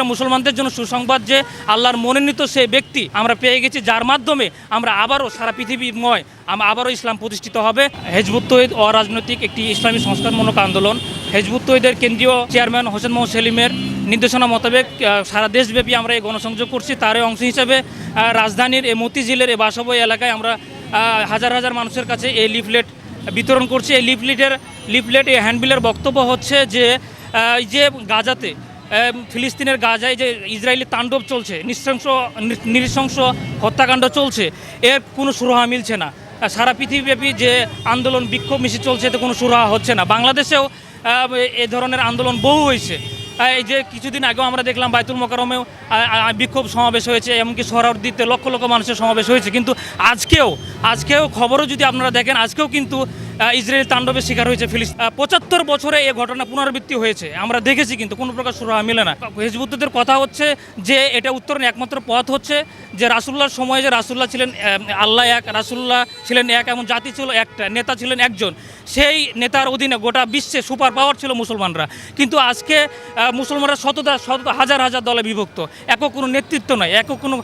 করে মুসলমানদের জন্য সুসংবাদ যে আল্লাহর মনোনীত সেই ব্যক্তি আমরা পেয়ে গেছি, যার মাধ্যমে আমরা আবারও সারা পৃথিবীময় আমরা আবারও ইসলাম প্রতিষ্ঠিত হবে। হেজবুত তৈদ অরাজনৈতিক একটি ইসলামী সংস্কারমূলক আন্দোলন। হেজবুত তৈদের কেন্দ্রীয় চেয়ারম্যান হোসেন মোহাম্মদ সেলিমের নির্দেশনা মোতাবেক সারা দেশব্যাপী আমরা এই গণসংযোগ করছি। তারই অংশ হিসেবে রাজধানীর এই মতিঝিলের এই বাসবই এলাকায় আমরা হাজার হাজার মানুষের কাছে এই লিফলেট বিতরণ করছি। এই লিফলেটের, লিফলেট এই হ্যান্ডবিলের বক্তব্য হচ্ছে যে যে গাজাতে ফিলিস্তিনের গাজায় যে ইসরায়েলি তাণ্ডব চলছে, নৃশংস নৃশংস হত্যাকাণ্ড চলছে, এর কোনো সুরাহা মিলছে না। সারা পৃথিবীব্যাপী যে আন্দোলন, বিক্ষোভ মিছিল চলছে, এতে কোনো সুরাহা হচ্ছে না। বাংলাদেশেও এ ধরনের আন্দোলন বহু হয়েছে। এই যে কিছুদিন আগেও আমরা দেখলাম বায়তুল মোকারমেও বিক্ষোভ সমাবেশ হয়েছে, এমনকি দিতে লক্ষ লক্ষ মানুষের সমাবেশ হয়েছে। কিন্তু আজকেও আজকেও খবরও যদি আপনারা দেখেন, আজকেও কিন্তু ইসরায়েল তাণ্ডবের শিকার হয়েছে ফিলিস পঁচাত্তর বছরে এই ঘটনা পুনরাবৃত্তি হয়েছে। আমরা দেখেছি কিন্তু কোনো প্রকার সুরাহা মিলে না। হেজবুদ্দের কথা হচ্ছে যে এটা উত্তরণ একমাত্র পথ হচ্ছে যে রাসুল্লাহর সময় যে রাসুল্লাহ ছিলেন আল্লাহ এক রাসুল্লাহ ছিলেন এক, এমন জাতি ছিল একটা, নেতা ছিলেন একজন। সেই নেতার অধীনে গোটা বিশ্বে সুপার পাওয়ার ছিল মুসলমানরা। কিন্তু আজকে মুসলমানরা শতদা, শত, হাজার হাজার দলে বিভক্ত। একক কোনো নেতৃত্ব নয় একক কোনো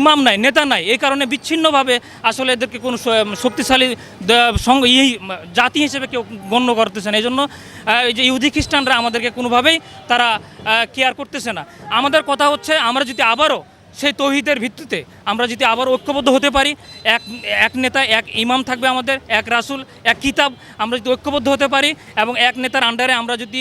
ইমাম নাই, নেতা নাই, এই কারণে বিচ্ছিন্নভাবে আসলে এদেরকে কোনো শক্তিশালী সঙ্গ জাতি হিসেবে কেউ গণ্য করতেছে না। এই জন্য এই যে ইহুদি খ্রিস্টানরা আমাদেরকে কোনোভাবেই তারা কেয়ার করতেছে না। আমাদের কথা হচ্ছে, আমরা যদি আবারও সেই তৌহিদের ভিত্তিতে আমরা যদি আবার ঐক্যবদ্ধ হতে পারি, এক এক নেতা, এক ইমাম থাকবে আমাদের, এক রাসূল, এক কিতাব, আমরা যদি ঐক্যবদ্ধ হতে পারি এবং এক নেতার আন্ডারে আমরা যদি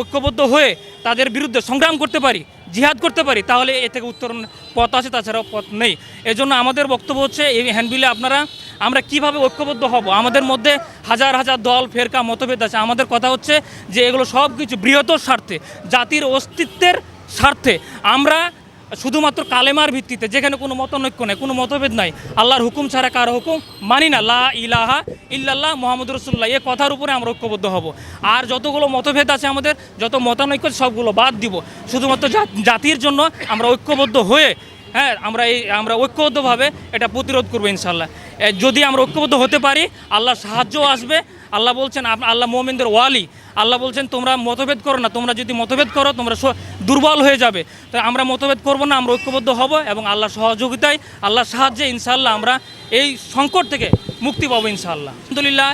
ঐক্যবদ্ধ হয়ে তাদের বিরুদ্ধে সংগ্রাম করতে পারি, জিহাদ করতে পারি, তাহলে এ থেকে উত্তরণ পথ আছে, তাছাড়াও পথ নেই। এজন্য আমাদের বক্তব্য হচ্ছে, এই হ্যান্ডবিলে আপনারা, আমরা কীভাবে ঐক্যবদ্ধ হব? আমাদের মধ্যে হাজার হাজার দল, ফেরকা, মতভেদ আছে। আমাদের কথা হচ্ছে যে এগুলো সব কিছু বৃহত্তর স্বার্থে, জাতির অস্তিত্বের স্বার্থে। আমরা শুধুমাত্র কালেমার ভিত্তিতে, যেখানে কোনো মতনৈক্য নেই, কোনো মতভেদ নাই, আল্লাহর হুকুম ছাড়া কার হুকুম মানি না। লা ইলাহা ইল্লাল্লাহ মোহাম্মদ রসুল্লাহ এ কথার উপরে আমরা ঐক্যবদ্ধ হব। আর যতগুলো মতভেদ আছে আমাদের, যত মতানৈক্য সবগুলো বাদ দিব। শুধুমাত্র জাতির জন্য আমরা ঐক্যবদ্ধ হয়ে হ্যাঁ আমরা এই, আমরা ঐক্যবদ্ধভাবে এটা প্রতিরোধ করব ইনশাল্লাহ যদি আমরা ঐক্যবদ্ধ হতে পারি, আল্লাহর সাহায্যও আসবে। আল্লাহ বলছেন আল্লাহ মোমেনদের ওয়ালি আল্লাহ বলছেন, তোমরা মতভেদ করো না, তোমরা যদি মতভেদ করো, তোমরা দুর্বল হয়ে যাবে। তো আমরা মতভেদ করব না, আমরা ঐক্যবদ্ধ হব এবং আল্লাহ সহযোগিতায়, আল্লাহর সাহায্যে ইনশাল্লাহ আমরা এই সংকট থেকে মুক্তি পাবো ইনশাল্লাহ আলহামদুলিল্লাহ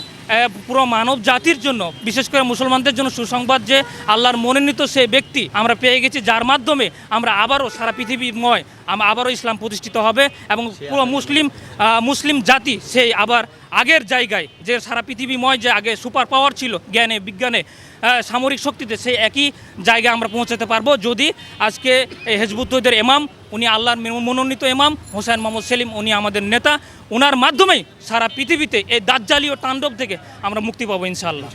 পুরো মানব জাতির জন্য বিশেষ করে মুসলমানদের জন্য সুসংবাদ যে আল্লাহর মনোনীত সেই ব্যক্তি আমরা পেয়ে গেছি যার মাধ্যমে আমরা আবারও সারা পৃথিবীময় আমরা আবারও ইসলাম প্রতিষ্ঠিত হবে এবং পুরো মুসলিম মুসলিম জাতি সেই আবার আগের জায়গায় যে সারা পৃথিবীময় যে আগে সুপার পাওয়ার ছিল জ্ঞানে বিজ্ঞানে সামরিক শক্তিতে সেই একই জায়গায় আমরা পৌঁছাতে পারব। যদি আজকে এই হেজবুদ্দের এমাম উনি আল্লাহর মনোনীত এমাম হোসেন মোহাম্মদ সেলিম উনি আমাদের নেতা ওনার মাধ্যমেই সারা পৃথিবীতে এই দাজ্জালীয় তাণ্ডব থেকে আমরা মুক্তি পাবো ইনশাআল্লাহ।